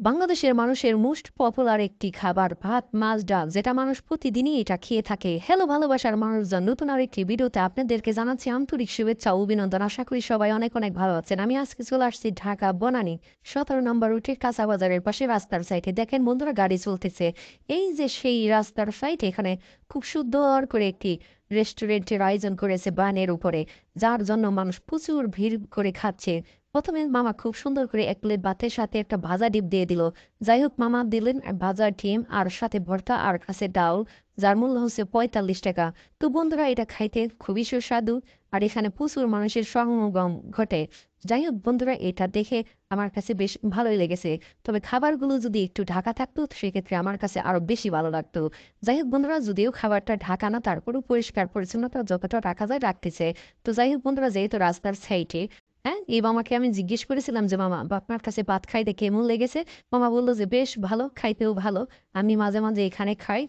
বাংলাদেশের মানুষের most popular একটি খাবার ভাত, মাছ, ডাল, যেটা মানুষ প্রতিদিনই এটা খেয়ে থাকে। হ্যালো ভালোবাসার মানুষজন, নতুন আর একটি ভিডিওতে আপনাদেরকে জানাচ্ছি আন্তরিক শুভেচ্ছা অভিনন্দন। আশা করি সবাই অনেক অনেক ভালো আছেন। আমি আজকে চলে আসছি ঢাকা, বনানী, সতেরো নম্বর রুটের কাঁচা বাজারের পাশে রাস্তার সাইডে। দেখেন বন্ধুরা, গাড়ি চলতেছে। এই যে সেই রাস্তার সাইডে এখানে খুব সুন্দর করে একটি রেস্টুরেন্টের আয়োজন করেছে বানের উপরে, যার জন্য মানুষ প্রচুর ভিড় করে খাচ্ছে। প্রথমে মামা খুব সুন্দর করে এক প্লেট ভাতের সাথে একটা ভাজা ডিপ দিয়ে দিল। যাই হোক মামা দিলেন ভাজা ডিম আর সাথে ভর্তা আর কাছে ডাল, যার মূল্য হচ্ছে পঁয়তাল্লিশ টাকা। তো বন্ধুরা, এটা খাইতে খুবই সুস্বাদু আর এখানে প্রচুর মানুষের সমাগম ঘটে। যাই হোক বন্ধুরা, এটা দেখে আমার কাছে বেশ ভালোই লেগেছে। তবে খাবারগুলো যদি একটু ঢাকা থাকতো সেক্ষেত্রে আমার কাছে আরও বেশি ভালো লাগতো। যাই হোক বন্ধুরা, যদিও খাবারটা ঢাকা না, তারপরেও পরিষ্কার পরিচ্ছন্নতা যতটা রাখা যায় রাখতেছে। তো যাই হোক বন্ধুরা, যেহেতু রাস্তার সাইডে হ্যাঁ? এই মামাকে আমি জিজ্ঞেস করেছিলাম যে, মামা, আপনার কাছে ভাত খাইতে কেমন লেগেছে? মামা বলল যে, বেশ ভালো, খাইতেও ভালো। আমি মাঝে মাঝে এখানে খাই।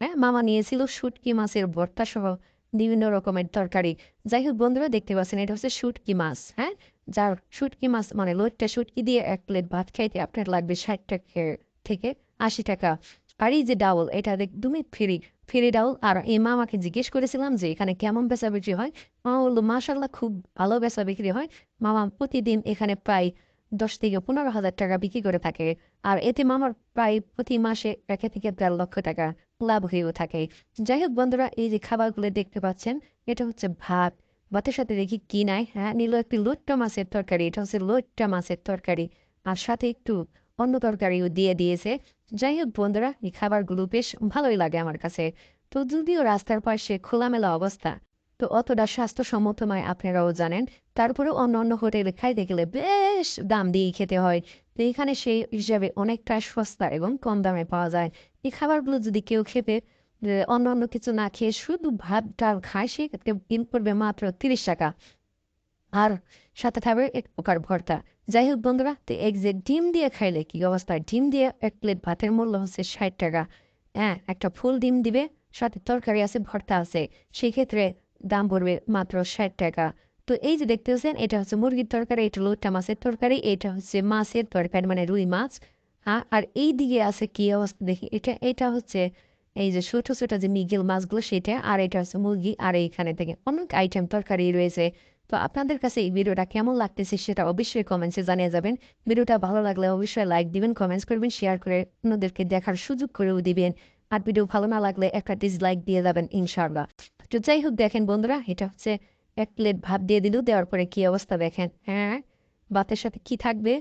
হ্যাঁ মামা নিয়েছিল শুটকি মাছের ভর্তা সহ বিভিন্ন রকমের তরকারি। যাই হোক বন্ধুরা, দেখতে পাচ্ছেন, এটা হচ্ছে শুটকি মাছ হ্যাঁ? যার শুটকি মাছ মানে লোটটা শুটকি দিয়ে এক প্লেট ভাত খাইতে আপনার লাগবে ষাট টাকা থেকে আশি টাকা। আর এই যে ডাউল, এটা একদমই ফ্রি। ফ্রি ডাউল আর এই মামাকে জিজ্ঞেস করেছিলাম যে, এখানে কেমন বেচা বিক্রি হয়? মামা বলল মাসাল্লাহ খুব ভালো বেচা বিক্রি হয়। মামা প্রতিদিন এখানে প্রায় দশ থেকে পনেরো হাজার টাকা বিক্রি করে থাকে। আর এতে মামার প্রায় প্রতি মাসে এক থেকে দেড় লক্ষ টাকা লাভ হয়েও থাকে। যাই হোক বন্ধুরা, এই যে খাবারগুলো দেখতে পাচ্ছেন, এটা হচ্ছে ভাত। ভাতের সাথে দেখি কি নাই হ্যাঁ নিল একটি লোট্টা মাছের তরকারি, এটা হচ্ছে লোট্টা মাছের তরকারি। আর সাথে একটু অন্য তরকারিও দিয়ে দিয়েছে। যাই হোক বন্ধুরা, এই খাবারগুলো বেশ ভালোই লাগে আমার কাছে। তো যদিও রাস্তার পাশে খোলামেলা অবস্থা, তো অতটা স্বাস্থ্যসম্মত নয় আপনারাও জানেন। তারপরেও অন্য অন্য হোটেলে খাইতে গেলে বেশ দাম দিয়ে খেতে হয়। তো এখানে সেই হিসাবে অনেকটা সস্তা এবং কম দামে পাওয়া যায়। এই খাবারগুলো যদি কেউ খেপে অন্য অন্য কিছু না খেয়ে শুধু ভাত, ডাল খায় বিল পড়বে মাত্র তিরিশ টাকা। আর সাথে থাকবে এক প্রকার ভর্তা। যাই হোক বন্ধুরা, তো এক যে ডিম দিয়ে খাইলে কি অবস্থা? ডিম দিয়ে এক প্লেট ভাতের মূল্য হচ্ছে ষাট টাকা। হ্যাঁ একটা ফুল ডিম দিবে, সাথে তরকারি আছে, ভর্তা আছে সেই ক্ষেত্রে দাম পড়বে মাত্র ষাট টাকা। তো এই যে দেখতে পাচ্ছেন এটা হচ্ছে মুরগির তরকারি, এটা লোট্টা মাছের তরকারি, এটা হচ্ছে মাছের তরকারি মানে রুই মাছ। হ্যাঁ আর এই দিকে আছে কি অবস্থা দেখি, এটা এটা হচ্ছে এই যে ছোট ছোট যে মিগেল মাছগুলো, সেটা, আর এটা হচ্ছে মুরগি, আর এইখানে থেকে অনেক আইটেম তরকারি রয়েছে। তো আপনাদের কাছে এই ভিডিওটা কেমন লাগতেছে সেটা অবশ্যই কমেন্টসে জানিয়ে যাবেন। ভিডিওটা ভালো লাগলে অবশ্যই লাইক দিবেন কমেন্টস করবেন শেয়ার করে অন্যদেরকে দেখার সুযোগ করেও দিবেন। আর ভিডিও ভালো না লাগলে একটা ডিসলাইক দিয়ে যাবেন ইনশাআল্লাহ। তো যাই হোক দেখেন বন্ধুরা, এটা হচ্ছে এক প্লেট ভাত দিয়ে দিল, দেওয়ার পরে কি অবস্থা দেখেন? হ্যাঁ ভাতের সাথে কি থাকবে?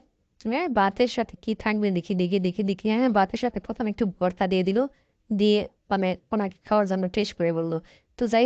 হ্যাঁ ভাতের সাথে কি থাকবে? দেখি দেখি দেখি দেখি। হ্যাঁ ভাতের সাথে প্রথমে একটু ভর্তা দিয়ে দিল, দিয়ে মানে ওনাকে খাওয়ার জন্য টেস্ট করে বলল। তো যাই